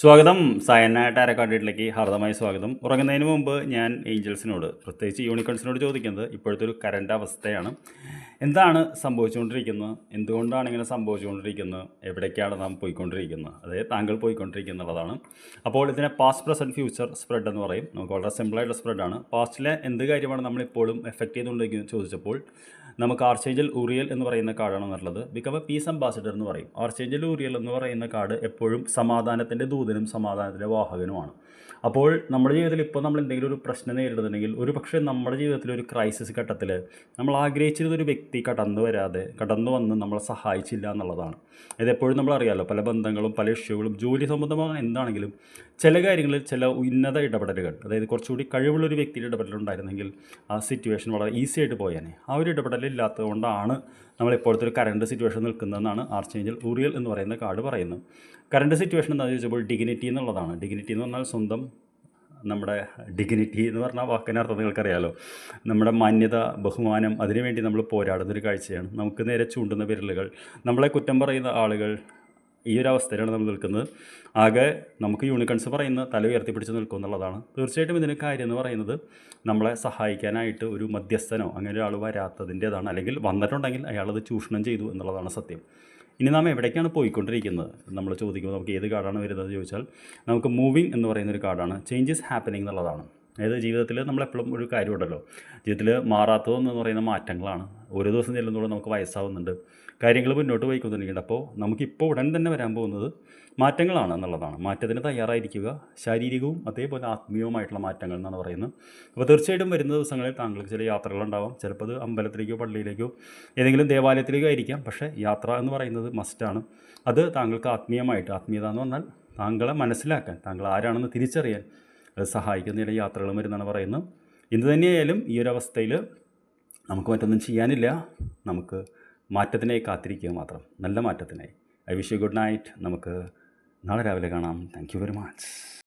സ്വാഗതം. സയന അരക്കാട്ടിലേക്ക് ഹാർദമായ സ്വാഗതം. ഉറങ്ങുന്നതിന് മുമ്പ് ഞാൻ ഏഞ്ചൽസിനോട് പ്രത്യേകിച്ച് യൂണിക്കോൺസിനോട് ചോദിക്കുന്നത് ഇപ്പോഴത്തെ ഒരു കറന്റ് അവസ്ഥയാണ്. എന്താണ് സംഭവിച്ചുകൊണ്ടിരിക്കുന്നത്? എന്തുകൊണ്ടാണ് ഇങ്ങനെ സംഭവിച്ചുകൊണ്ടിരിക്കുന്നത്? എവിടേക്കാണ് നാം പോയിക്കൊണ്ടിരിക്കുന്നത്? അതായത് താങ്കൾ പോയിക്കൊണ്ടിരിക്കുന്നുള്ളതാണ് അപ്പോൾ ഇതിനെ പാസ്റ്റ് പ്രസന്റ് ഫ്യൂച്ചർ സ്പ്രെഡ് എന്ന് പറയും. നമുക്ക് വളരെ സിമ്പിളായിട്ടുള്ള സ്പ്രെഡാണ് പാസ്റ്റിലെ എന്ത് കാര്യമാണ് നമ്മളിപ്പോഴും എഫക്റ്റ് ചെയ്തുകൊണ്ടിരിക്കുന്നത് ചോദിച്ചപ്പോൾ നമുക്ക് ആർച്ചേഞ്ചൽ ഊറിയൽ എന്ന് പറയുന്ന കാർഡാണ് എന്നുള്ളത് ബിക്കം എ പീസ് അംബാസിഡർ എന്ന് പറയും. ആർച്ചേഞ്ചൽ ഊറിയൽ എന്ന് പറയുന്ന കാർഡ് എപ്പോഴും സമാധാനത്തിന്റെ ദൂതനും സമാധാനത്തിന്റെ വാഹകനുമാണ്. അപ്പോൾ നമ്മുടെ ജീവിതത്തിൽ ഇപ്പോൾ നമ്മൾ എന്തെങ്കിലും ഒരു പ്രശ്നം നേരിടുന്നുണ്ടെങ്കിൽ ഒരു പക്ഷേ നമ്മുടെ ജീവിതത്തിൽ ഒരു ക്രൈസിസ് ഘട്ടത്തിൽ നമ്മൾ ആഗ്രഹിച്ചിരുന്ന ഒരു വ്യക്തി കടന്നു വരാതെ കടന്നു വന്ന് നമ്മളെ സഹായിച്ചില്ല എന്നുള്ളതാണ്. ഇതെപ്പോഴും നമ്മളറിയാമല്ലോ പല ബന്ധങ്ങളും പല ഇഷ്യൂകളും ജോലി സംബന്ധമായ എന്താണെങ്കിലും ചില കാര്യങ്ങളിൽ ചില ഉന്നത ഇടപെടലുകൾ അതായത് കുറച്ചുകൂടി കഴിവുള്ളൊരു വ്യക്തിയുടെ ഇടപെടലുണ്ടായിരുന്നെങ്കിൽ ആ സിറ്റുവേഷൻ വളരെ ഈസി ആയിട്ട് പോയേനെ. ആ ഒരു ഇടപെടലില്ലാത്തത് കൊണ്ടാണ് നമ്മൾ ഇപ്പോഴത്തെ ഒരു കറണ്ട് സിറ്റുവേഷൻ നിൽക്കുന്നതെന്നാണ് ആർച്ച് ഏഞ്ചൽ ഊറിയൽ എന്ന് പറയുന്ന കാർഡ് പറയുന്നത്. കറണ്ട് സിറ്റുവേഷൻ എന്താണെന്ന് ചോദിച്ചപ്പോൾ ഡിഗ്നിറ്റി എന്നുള്ളതാണ്. ഡിഗ്നിറ്റി എന്ന് പറഞ്ഞാൽ സ്വന്തം നമ്മുടെ ഡിഗ്നിറ്റി എന്ന് പറഞ്ഞാൽ വാക്കിന്റെ അർത്ഥം നിങ്ങൾക്കറിയാലോ. നമ്മുടെ മാന്യത ബഹുമാനം അതിനുവേണ്ടി നമ്മൾ പോരാടുന്നൊരു കാഴ്ചയാണ്. നമുക്ക് നേരെ ചൂണ്ടുന്ന വിരലുകൾ നമ്മളെ കുറ്റം പറയുന്ന ആളുകൾ ഈ ഒരു അവസ്ഥയിലാണ് നമ്മൾ നിൽക്കുന്നത്. ആകെ നമുക്ക് യൂണിക്കൺസ് പറയുന്ന തല ഉയർത്തിപ്പിടിച്ച് നിൽക്കും എന്നുള്ളതാണ്. തീർച്ചയായിട്ടും ഇതിന് കാര്യം എന്ന് പറയുന്നത് നമ്മളെ സഹായിക്കാനായിട്ട് ഒരു മധ്യസ്ഥനോ അങ്ങനെ ഒരാൾ വരാത്തതിന്റേതാണ്. അല്ലെങ്കിൽ വന്നിട്ടുണ്ടെങ്കിൽ അയാളത് ചൂഷണം ചെയ്തു എന്നുള്ളതാണ് സത്യം. ഇനി നാം എവിടേക്കാണ് പോയിക്കൊണ്ടിരിക്കുന്നത്? നമ്മൾ ചോദിക്കുമ്പോൾ നമുക്ക് ഏത് കാർഡാണ് വരുന്നത് ചോദിച്ചാൽ നമുക്ക് മൂവിങ് എന്ന് പറയുന്ന ഒരു കാർഡാണ്. ചേഞ്ചസ് ഹാപ്പനിങ് എന്നുള്ളതാണ്. അതായത് ജീവിതത്തിൽ നമ്മളെപ്പോഴും ഒരു കാര്യമുണ്ടല്ലോ. ജീവിതത്തിൽ മാറാത്തതെന്ന് പറയുന്ന മാറ്റങ്ങളാണ്. ഒരു ദിവസം ചെല്ലുന്നതോടെ നമുക്ക് വയസ്സാവുന്നുണ്ട്. കാര്യങ്ങൾ മുന്നോട്ട് പോയിക്കൊണ്ടിരിക്കുന്നുണ്ട്. അപ്പോൾ നമുക്കിപ്പോൾ ഉടൻ തന്നെ വരാൻ പോകുന്നത് മാറ്റങ്ങളാണ് എന്നുള്ളതാണ്. മാറ്റത്തിന് തയ്യാറായിരിക്കുക. ശാരീരികവും അതേപോലെ ആത്മീയവുമായിട്ടുള്ള മാറ്റങ്ങൾ എന്നാണ് പറയുന്നത്. അപ്പോൾ തീർച്ചയായിട്ടും വരുന്ന ദിവസങ്ങളിൽ താങ്കൾക്ക് ചില യാത്രകളുണ്ടാവാം. ചിലപ്പോൾ അത് അമ്പലത്തിലേക്കോ പള്ളിയിലേക്കോ ഏതെങ്കിലും ദേവാലയത്തിലേക്കോ ആയിരിക്കാം. പക്ഷേ യാത്ര എന്ന് പറയുന്നത് മസ്റ്റാണ് അത് താങ്കൾക്ക് ആത്മീയമായിട്ട് ആത്മീയത എന്ന് പറഞ്ഞാൽ താങ്കളെ മനസ്സിലാക്കാൻ താങ്കൾ ആരാണെന്ന് തിരിച്ചറിയാൻ സഹായിക്കുന്ന ചില യാത്രകളും വരുന്നതാണ് പറയുന്നത്. എന്ത് തന്നെയായാലും ഈ ഒരു അവസ്ഥയിൽ നമുക്ക് മറ്റൊന്നും ചെയ്യാനില്ല. നമുക്ക് മാറ്റത്തിനായി കാത്തിരിക്കുക മാത്രം. നല്ല മാറ്റത്തിനായി. I wish you good night. നമുക്ക് നാളെ രാവിലെ കാണാം. Thank you very much.